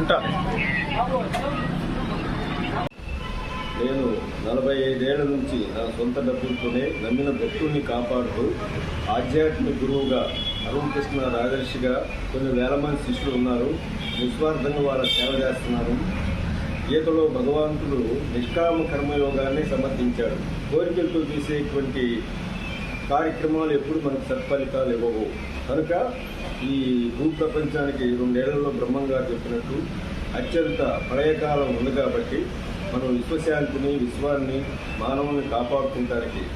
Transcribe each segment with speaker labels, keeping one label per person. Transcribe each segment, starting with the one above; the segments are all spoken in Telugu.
Speaker 1: ఉంటా.
Speaker 2: నేను నలభై ఐదేళ్ళ నుంచి నా సొంత డబ్బులతోనే నమ్మిన భక్తుల్ని కాపాడుతూ ఆధ్యాత్మిక గురువుగా అరుణ్ కృష్ణ రాజర్షిగా కొన్ని వేల మంది శిష్యులు ఉన్నారు. నిస్వార్థంగా వాళ్ళ సేవ చేస్తున్నారు. గీతలో భగవంతుడు నిష్కామ కర్మయోగాన్ని సమర్థించాడు. కోరికలతో తీసేటువంటి కార్యక్రమాలు ఎప్పుడు మనకు సత్ఫలితాలు ఇవ్వవు. కనుక ఈ భూ ప్రపంచానికి రెండేళ్ళలో బ్రహ్మంగా చెప్పినట్టు అత్యంత ప్రళయకాలం ఉంది కాబట్టి మనం విశ్వశాంతిని విశ్వాన్ని మానవుని కాపాడుకుంటానికి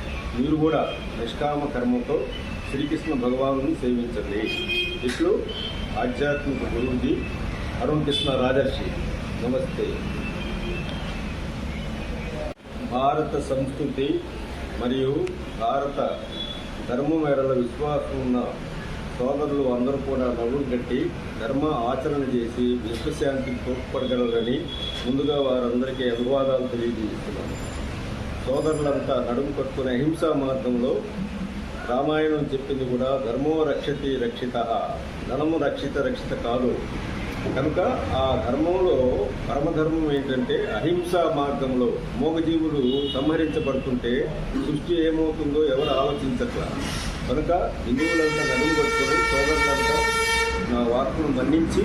Speaker 2: మీరు కూడా నిష్కామ కర్మతో శ్రీకృష్ణ భగవాను సేవించండి. ఇట్లు ఆధ్యాత్మిక గురువుజీ అరుణ్ కృష్ణ రాజర్షి. నమస్తే. భారత సంస్కృతి మరియు భారత ధర్మం మేరల విశ్వాసం ఉన్న సోదరులు అందరూ కూడా నవ్వులు కట్టి ధర్మ ఆచరణ చేసి విశ్వశాంతికి తోడ్పడగలరని ముందుగా వారందరికీ అభివాదాలు తెలియజేస్తున్నాను. సోదరులంతా నడుము కట్టుకునే అహింసా మార్గంలో రామాయణం చెప్పింది కూడా ధర్మో రక్షతి రక్షిత ధనము రక్షిత రక్షిత కాదు. కనుక ఆ ధర్మంలో పరమధర్మం ఏంటంటే అహింసా మార్గంలో మూగజీవులు సంహరించబడుతుంటే సృష్టి ఏమవుతుందో ఎవరు ఆలోచించట్లా? కనుక హిందువులంతా నడుము పట్టుకొని సోదరులంతా నా వాక్కును మన్నించి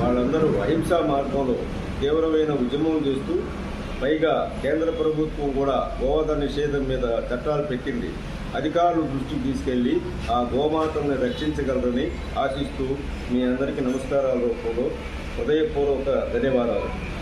Speaker 2: వాళ్ళందరూ అహింసా మార్గంలో తీవ్రమైన ఉద్యమం చేస్తూ పైగా కేంద్ర ప్రభుత్వం కూడా గోవధ నిషేధం మీద చట్టాలు పెట్టింది. అధికారులు దృష్టికి తీసుకెళ్ళి ఆ గోమాతల్ని రక్షించగలరని ఆశిస్తూ మీ అందరికీ నమస్కారాల రూపంలో ಹೃದಯಪೂರ್ವಕ ಧನ್ಯವಾದಗಳು.